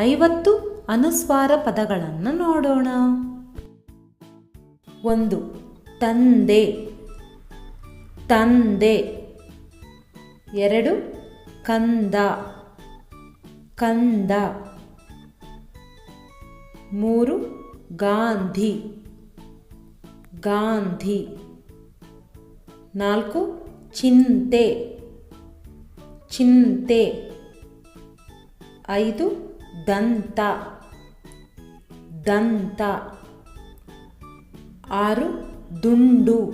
ಐವತ್ತು ಅನುಸ್ವಾರ ಪದಗಳನ್ನು ನೋಡೋಣ. ಒಂದು, ತಂದೆ. ತಂದೆ. ಎರಡು, ಕಂದ. ಕಂದ. ಮೂರು, ಗಾಂಧಿ. ಗಾಂಧಿ. ನಾಲ್ಕು, ಚಿಂತೆ. ಚಿಂತೆ. ಐದು ದಂತ. ದಂತ. ಆರು, ದುಂಡು.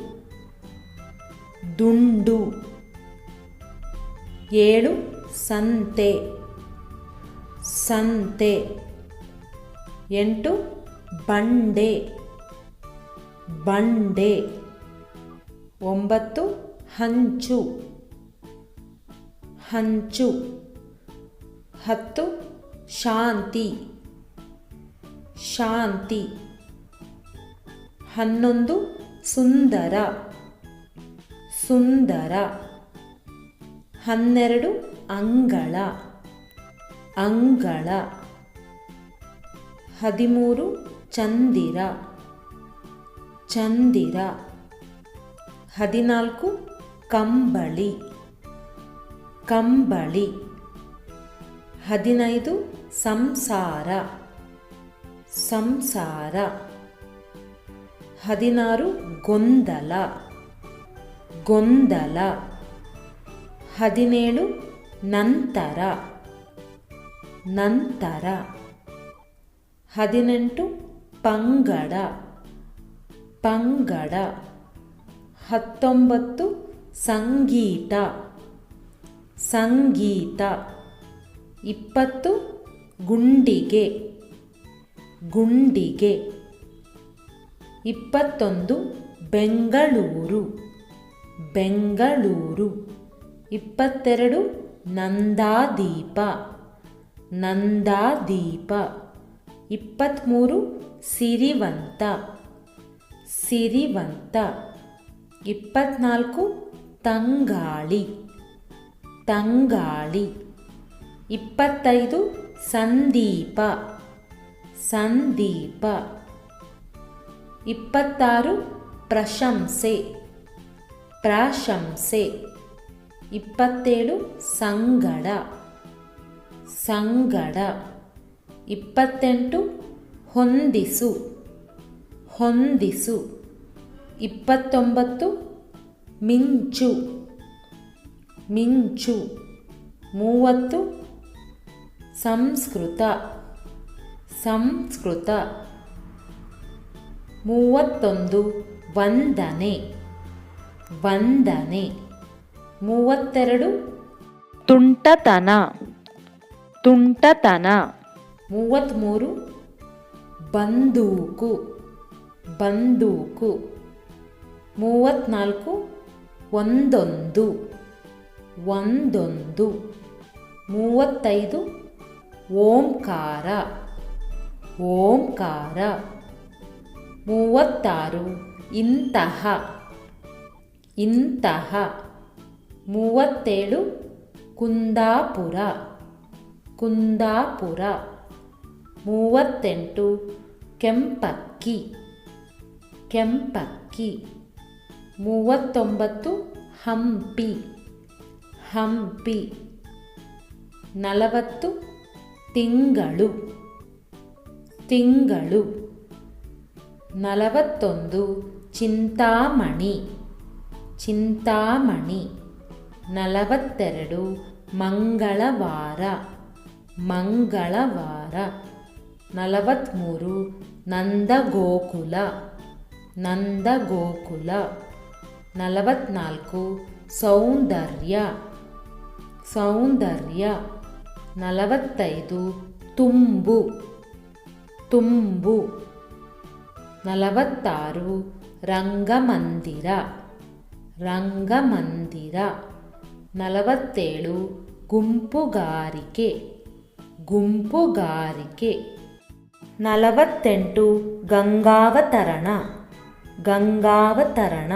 ದುಂಡು. ಏಳು, ಸಂತೆ. ಸಂತೆ. ಎಂಟು, ಬಂಡೆ. ಬಂಡೆ. ಒಂಬತ್ತು, ಹಂಚು. ಹಂಚು. ಹತ್ತು ಶಾಂತಿ ಶಾಂತಿ. ಹನ್ನೊಂದು ಸುಂದರ ಸುಂದರ. ಹನ್ನೆರಡು ಅಂಗಳ ಅಂಗಳ. ಹದಿಮೂರು ಚಂದಿರ ಚಂದಿರ. ಹದಿನಾಲ್ಕು ಕಂಬಳಿ ಕಂಬಳಿ. ಹದಿನೈದು ಸಂಸಾರ. ಸಂಸಾರ. ಹದಿನಾರು ಗೊಂದಲ. ಗೊಂದಲ. ಹದಿನೇಳು ನಂತರ. ನಂತರ. ಹದಿನೆಂಟು ಪಂಗಡ. ಪಂಗಡ. ಹತ್ತೊಂಬತ್ತು ಸಂಗೀತ. ಸಂಗೀತ. ಇಪ್ಪತ್ತು ಗುಂಡಿಗೆ. ಗುಂಡಿಗೆ. ಇಪ್ಪತ್ತೊಂದು ಬೆಂಗಳೂರು. ಬೆಂಗಳೂರು. ಇಪ್ಪತ್ತೆರಡು ನಂದಾದೀಪ. ನಂದಾದೀಪ. ಇಪ್ಪತ್ತ್ಮೂರು ಸಿರಿವಂತ. ಸಿರಿವಂತ. ಇಪ್ಪತ್ನಾಲ್ಕು ತಂಗಾಳಿ. ತಂಗಾಳಿ. ಇಪ್ಪತ್ತೈದು ಸಂದೀಪ. ಸಂದೀಪ. ಇಪ್ಪತ್ತಾರು ಪ್ರಶಂಸೆ. ಪ್ರಶಂಸೆ. ಇಪ್ಪತ್ತೇಳು ಸಂಗಡ. ಸಂಗಡ. ಇಪ್ಪತ್ತೆಂಟು ಹೊಂದಿಸು. ಹೊಂದಿಸು. ಇಪ್ಪತ್ತೊಂಬತ್ತು ಮಿಂಚು. ಮಿಂಚು. ಮೂವತ್ತು ಸಂಸ್ಕೃತ. ಸಂಸ್ಕೃತ. ಮೂವತ್ತೊಂದು. ವಂದನೆ. ವಂದನೆ. ಮೂವತ್ತೆರಡು. ತುಂಟತನ. ತುಂಟತನ. ಮೂವತ್ತ್ಮೂರು. ಬಂದೂಕು. ಬಂದೂಕು. ಮೂವತ್ತ್ನಾಲ್ಕು. ಒಂದೊಂದು. ಒಂದೊಂದು. ಮೂವತ್ತೈದು. ಓಂಕಾರ. ಓಂಕಾರ. ಮೂವತ್ತಾರು, ಇಂತಹ. ಇಂತಹ. ಮೂವತ್ತೇಳು, ಕುಂದಾಪುರ. ಕುಂದಾಪುರ. ಮೂವತ್ತೆಂಟು, ಕೆಂಪಕ್ಕಿ. ಕೆಂಪಕ್ಕಿ. ಮೂವತ್ತೊಂಬತ್ತು, ಹಂಪಿ. ಹಂಪಿ. ನಲವತ್ತು ತಿಂಗಳು. ತಿಂಗಳು. ನಲವತ್ತೊಂದು ಚಿಂತಾಮಣಿ. ಚಿಂತಾಮಣಿ. ನಲವತ್ತೆರಡು ಮಂಗಳವಾರ. ಮಂಗಳವಾರ. ನಲವತ್ತ್ಮೂರು ನಂದಗೋಕುಲ. ನಂದಗೋಕುಲ. ನಲವತ್ನಾಲ್ಕು ಸೌಂದರ್ಯ. ಸೌಂದರ್ಯ. ನಲವತ್ತೈದು ತುಂಬು. ತುಂಬು. ನಲವತ್ತಾರು ರಂಗಮಂದಿರ. ರಂಗಮಂದಿರ. ನಲವತ್ತೇಳು ಗುಂಪುಗಾರಿಕೆ. ಗುಂಪುಗಾರಿಕೆ. ನಲವತ್ತೆಂಟು ಗಂಗಾವತರಣ. ಗಂಗಾವತರಣ.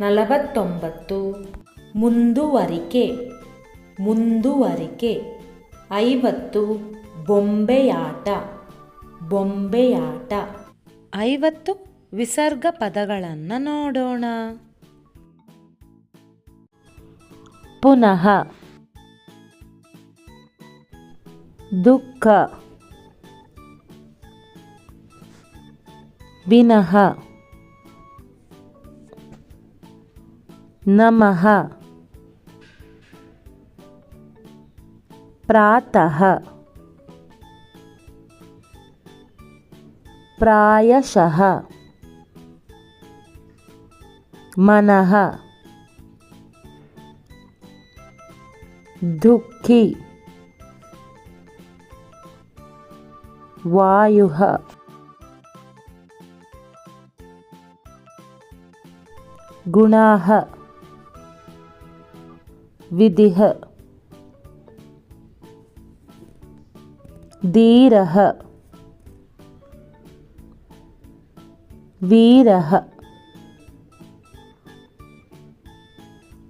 ನಲವತ್ತೊಂಬತ್ತು ಮುಂದುವರಿಕೆ. ಮುಂದುವರಿಕೆ. ಐವತ್ತು ಬೊಂಬೆಯಾಟ ಬೊಂಬೆಯಾಟ. ಐವತ್ತು ವಿಸರ್ಗ ಪದಗಳನ್ನು ನೋಡೋಣ. ಪುನಃ. ದುಃಖ. ವಿನಃ. ನಮಃ. प्रातः। प्रायशः। मनः। दुःखी। वायुः। गुणाः। विधिः। धीरः। वीरः।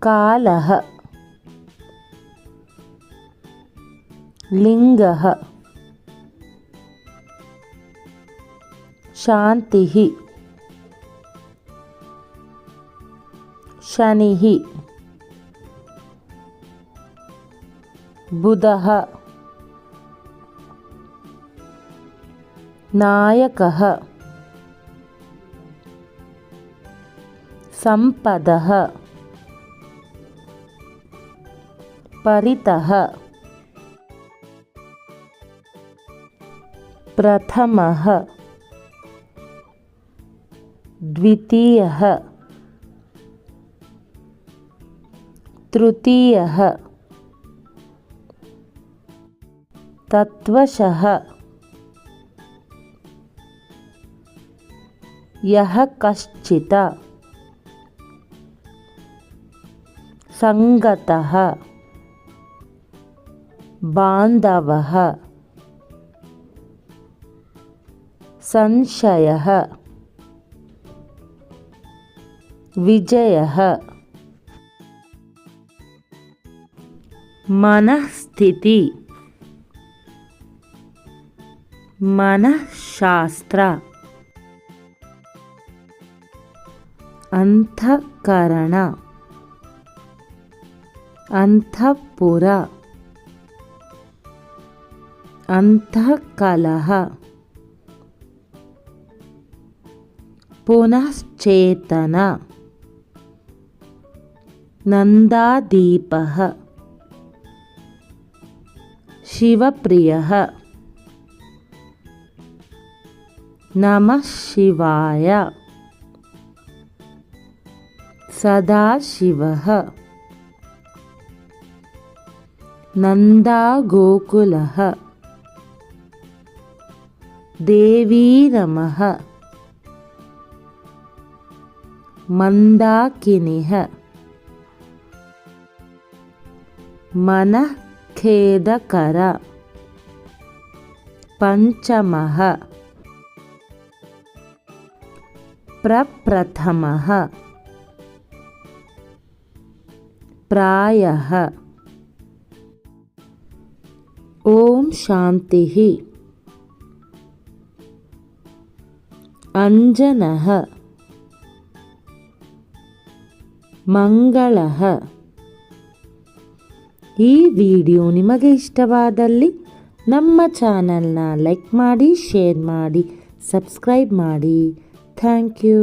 कालः। लिङ्गः। शान्तिः। शनिः। बुधः नायकः। सम्पदः। परितः। प्रथमः। द्वितीयः। तृतीयः। तत्त्वशः యహ కశ్చిత. సంగత. బాంధవ. సంశయ. విజయ. మనఃస్థితి. మనఃశాస్త్ర. ಅಂತಃಕರಣ ಅಂತಃಪುರ ಅಂತಃಕಲಹ ಪುನಶ್ಚೇತನ ನಂದಾದೀಪ ಶಿವಪ್ರಿಯ ನಮಃ ಶಿವಾಯ. सदाशिवः। नन्दागोकुलः। देवी नमः मन्दाकिनिः। मनःखेदकर। पञ्चमः। प्रप्रथमः प्रायः ॐ शान्तिः अञ्जनः ಮಂಗಳಃ ಈ ವಿಡಿಯೋ ನಿಮಗೆ ಇಷ್ಟವಾದಲ್ಲಿ ನಮ್ಮ ಚಾನಲ್ನ ಲೈಕ್ ಮಾಡಿ ಶೇರ್ ಮಾಡಿ ಸಬ್ಸ್ಕ್ರೈಬ್ ಮಾಡಿ ಥ್ಯಾಂಕ್ ಯು